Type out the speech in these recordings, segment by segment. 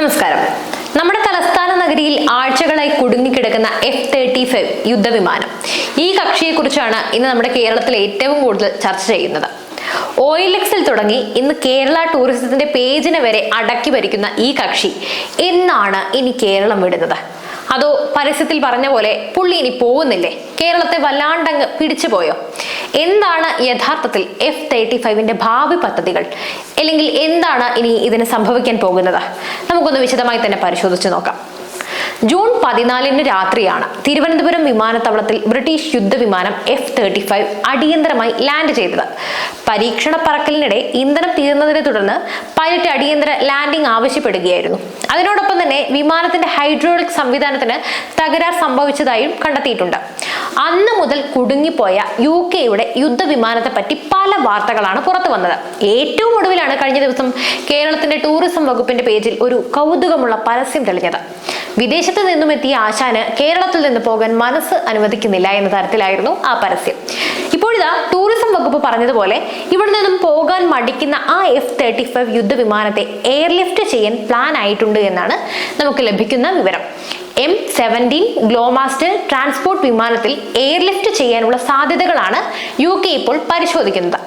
നമസ്കാരം. നമ്മുടെ തലസ്ഥാന നഗരിയിൽ ആഴ്ചകളായി കുടുങ്ങിക്കിടക്കുന്ന എഫ് തേർട്ടി ഫൈവ് യുദ്ധവിമാനം. ഈ കക്ഷിയെക്കുറിച്ചാണ് ഇന്ന് നമ്മുടെ കേരളത്തിൽ ഏറ്റവും കൂടുതൽ ചർച്ച ചെയ്യുന്നത്. ഓയിൽ എക്സിൽ തുടങ്ങി ഇന്ന് കേരള ടൂറിസത്തിന്റെ പേജിനെ വരെ അടക്കി ഭരിക്കുന്ന ഈ കക്ഷി എന്നാണ് ഇനി കേരളം വിടുന്നത്. അതോ പരസ്യത്തിൽ പറഞ്ഞ പോലെ പുള്ളി ഇനി പോകുന്നില്ലേ? കേരളത്തെ വല്ലാണ്ടങ്ങ് പിടിച്ചുപോയോ? എന്താണ് യഥാർത്ഥത്തിൽ എഫ് തേർട്ടി ഫൈവിന്റെ ഭാവി പദ്ധതികൾ? അല്ലെങ്കിൽ എന്താണ് ഇനി ഇതിന് സംഭവിക്കാൻ പോകുന്നത്? നമുക്കൊന്ന് വിശദമായി തന്നെ പരിശോധിച്ച് നോക്കാം. ജൂൺ പതിനാലിന് രാത്രിയാണ്. തിരുവനന്തപുരം വിമാനത്താവളത്തിൽ ബ്രിട്ടീഷ് യുദ്ധവിമാനം എഫ് തേർട്ടി ഫൈവ് അടിയന്തരമായി ലാൻഡ് ചെയ്തത്. പരീക്ഷണ പറക്കലിനിടെ ഇന്ധനം തീർന്നതിനെ തുടർന്ന് പൈലറ്റ് അടിയന്തര ലാൻഡിംഗ് ആവശ്യപ്പെടുകയായിരുന്നു. അതിനോടൊപ്പം തന്നെ വിമാനത്തിന്റെ ഹൈഡ്രോളിക് സംവിധാനത്തിന് തകരാർ സംഭവിച്ചതായും കണ്ടെത്തിയിട്ടുണ്ട്. അന്ന് മുതൽ കുടുങ്ങിപ്പോയ യു കെയുടെ യുദ്ധവിമാനത്തെ പറ്റി പല വാർത്തകളാണ് പുറത്തു വന്നത് ഏറ്റവും ഒടുവിലാണ് കഴിഞ്ഞ ദിവസം കേരളത്തിന്റെ ടൂറിസം വകുപ്പിന്റെ പേജിൽ ഒരു കൗതുകമുള്ള പരസ്യം തെളിഞ്ഞത്. വിദേശത്ത് നിന്നും എത്തിയ ആശാന് കേരളത്തിൽ നിന്ന് പോകാൻ മനസ്സ് അനുവദിക്കുന്നില്ല എന്ന തരത്തിലായിരുന്നു ആ പരസ്യം. ഇപ്പോഴിതാ ടൂറിസം വകുപ്പ് പറഞ്ഞതുപോലെ ഇവിടെ നിന്നും പോകാൻ മടിക്കുന്ന ആ എഫ് തേർട്ടി ഫൈവ് യുദ്ധവിമാനത്തെ എയർലിഫ്റ്റ് ചെയ്യാൻ പ്ലാൻ ആയിട്ടുണ്ട് എന്നാണ് നമുക്ക് ലഭിക്കുന്ന വിവരം. എം സെവന്റീൻ ഗ്ലോമാസ്റ്റർ ട്രാൻസ്പോർട്ട് വിമാനത്തിൽ എയർലിഫ്റ്റ് ചെയ്യാനുള്ള സാധ്യതകളാണ് യു കെ ഇപ്പോൾ പരിശോധിക്കുന്നത്.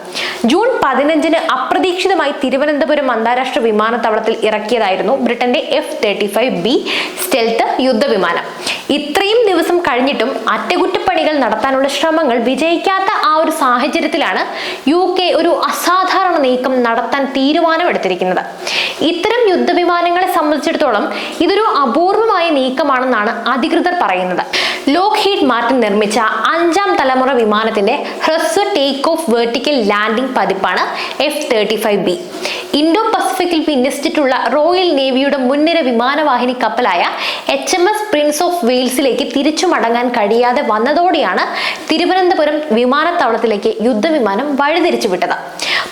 ജൂൺ പതിനഞ്ചിന് അപ്രതീക്ഷിതമായി തിരുവനന്തപുരം അന്താരാഷ്ട്ര വിമാനത്താവളത്തിൽ ഇറക്കിയതായിരുന്നു ബ്രിട്ടന്റെ F thirty five B stealth യുദ്ധവിമാനം. ഇത്രയും ദിവസം കഴിഞ്ഞിട്ടും അറ്റകുറ്റപ്പണികൾ നടത്താനുള്ള ശ്രമങ്ങൾ വിജയിക്കാത്ത ആ ഒരു സാഹചര്യത്തിലാണ് യു കെ ഒരു അസാധാരണ നീക്കം നടത്താൻ തീരുമാനമെടുത്തിരിക്കുന്നത്. ഇത്തരം യുദ്ധവിമാനങ്ങളെ സംബന്ധിച്ചിടത്തോളം ഇതൊരു അപൂർവമായ നീക്കമാണെന്നാണ് അധികൃതർ പറയുന്നത്. ലോക്ക് ഹീഡ് മാർട്ടിൻ നിർമ്മിച്ച അഞ്ചാം തലമുറ വിമാനത്തിന്റെ ഹ്രസ്വ ടേക്ക് ഓഫ് വെർട്ടിക്കൽ ലാൻഡിംഗ് പതിപ്പാണ് F thirty five B Indo പസഫിക്കിൽ വിന്യസിച്ചിട്ടുള്ള റോയൽ നേവിയുടെ മുൻനിര വിമാനവാഹിനി കപ്പലായ H M S Prince of വെയിൽസിലേക്ക് തിരിച്ചു മടങ്ങാൻ കഴിയാതെ വന്നതോടെയാണ് തിരുവനന്തപുരം വിമാനത്താവളത്തിലേക്ക് യുദ്ധവിമാനം വഴിതിരിച്ചു വിട്ടത്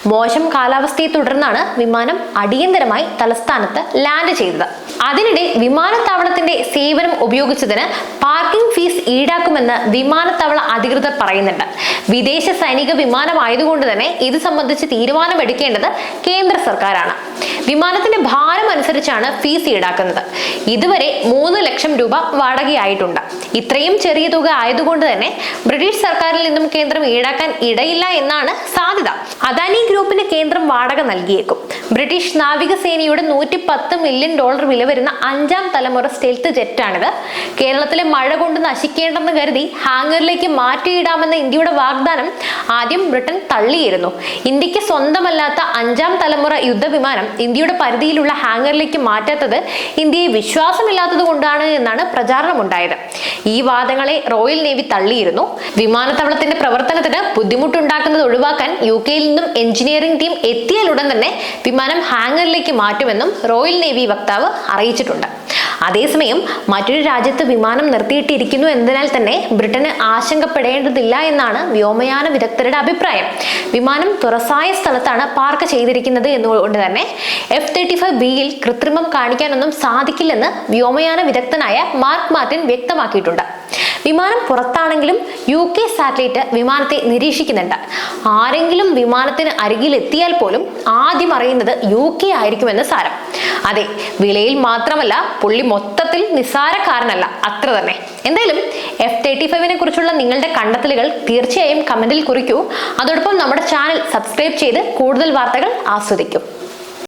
മോശം കാലാവസ്ഥയെ തുടർന്നാണ് വിമാനം അടിയന്തരമായി തലസ്ഥാനത്ത് ലാൻഡ് ചെയ്തത്. അതിനിടെ വിമാനത്താവളത്തിന്റെ സേവനം ഉപയോഗിച്ചതിന് പാർക്കിംഗ് ഫീസ് ഈടാക്കുമെന്ന് വിമാനത്താവള അധികൃതർ പറയുന്നുണ്ട്. വിദേശ സൈനിക വിമാനമായതുകൊണ്ട് തന്നെ ഇത് സംബന്ധിച്ച് തീരുമാനമെടുക്കേണ്ടത് കേന്ദ്ര സർക്കാരാണ്. വിമാനത്തിന്റെ ഭാരം അനുസരിച്ചാണ് ഫീസ് ഈടാക്കുന്നത്. ഇതുവരെ മൂന്ന് ലക്ഷം രൂപ വാടകയായിട്ടുണ്ട്. ഇത്രയും ചെറിയ തുക ആയതുകൊണ്ട് തന്നെ ബ്രിട്ടീഷ് സർക്കാരിൽ നിന്നും കേന്ദ്രം ഈടാക്കാൻ ഇടയില്ല എന്നാണ് സാധ്യത. അദാനി ഗ്രൂപ്പിന് കേന്ദ്രം വാടക നൽകിയേക്കും. ബ്രിട്ടീഷ് നാവികസേനയുടെ നൂറ്റി പത്ത് മില്യൺ ഡോളർ വില വരുന്ന അഞ്ചാം തലമുറ സ്റ്റെൽത്ത് ജെറ്റാണിത്. കേരളത്തിലെ മഴ കൊണ്ട് നശിക്കേണ്ടെന്ന് കരുതി ഹാങ്ങറിലേക്ക് മാറ്റിയിടാമെന്ന ഇന്ത്യയുടെ വാഗ്ദാനം ആദ്യം ബ്രിട്ടൻ തള്ളിയിരുന്നു. ഇന്ത്യയ്ക്ക് സ്വന്തമല്ലാത്ത അഞ്ചാം തലമുറ യുദ്ധവിമാനം ഇന്ത്യയുടെ പരിധിയിലുള്ള ഹാങ്ങറിലേക്ക് മാറ്റാത്തത് ഇന്ത്യയെ വിശ്വാസമില്ലാത്തത് കൊണ്ടാണ് എന്നാണ് പ്രചാരണമുണ്ടായത്. ഈ വാദങ്ങളെ റോയൽ നേവി തള്ളിയിരുന്നു. വിമാനത്താവളത്തിന്റെ പ്രവർത്തനത്തിന് ബുദ്ധിമുട്ടുണ്ടാക്കുന്നത് ഒഴിവാക്കാൻ യു കെയിൽ നിന്നും എഞ്ചിനീയറിംഗ് ടീം എത്തിയാലുടൻ തന്നെ വിമാനം ഹാങ്ങറിലേക്ക് മാറ്റുമെന്നും റോയൽ നേവി വക്താവ് അറിയിച്ചിട്ടുണ്ട്. അതേസമയം മറ്റൊരു രാജ്യത്ത് വിമാനം നിർത്തിയിട്ടിരിക്കുന്നു എന്നതിനാൽ തന്നെ ബ്രിട്ടന് ആശങ്കപ്പെടേണ്ടതില്ല എന്നാണ് വ്യോമയാന വിദഗ്ധരുടെ അഭിപ്രായം. വിമാനം തുറസായ സ്ഥലത്താണ് പാർക്ക് ചെയ്തിരിക്കുന്നത് എന്നുകൊണ്ട് തന്നെ എഫ് തേർട്ടി ഫൈവ് ബിയിൽ കൃത്രിമം കാണിക്കാനൊന്നും സാധിക്കില്ലെന്ന് വ്യോമയാന വിദഗ്ധനായ മാർക്ക് മാർട്ടിൻ വ്യക്തമാക്കിയിട്ടുണ്ട്. വിമാനം പുറത്താണെങ്കിലും യു കെ സാറ്റലൈറ്റ് വിമാനത്തെ നിരീക്ഷിക്കുന്നുണ്ട്. ആരെങ്കിലും വിമാനത്തിന് അരികിൽ എത്തിയാൽ പോലും ആദ്യം അറിയുന്നത് യു കെ ആയിരിക്കുമെന്ന് സാരം. അതെ വിലയിൽ മാത്രമല്ല പുള്ളി മൊത്തത്തിൽ നിസ്സാരക്കാരനല്ല അത്ര തന്നെ. എന്തായാലും എഫ് തേർട്ടി ഫൈവിനെ കുറിച്ചുള്ള നിങ്ങളുടെ കണ്ടെത്തലുകൾ തീർച്ചയായും കമന്റിൽ കുറിക്കൂ. അതോടൊപ്പം നമ്മുടെ ചാനൽ സബ്സ്ക്രൈബ് ചെയ്ത് കൂടുതൽ വാർത്തകൾ ആസ്വദിക്കും.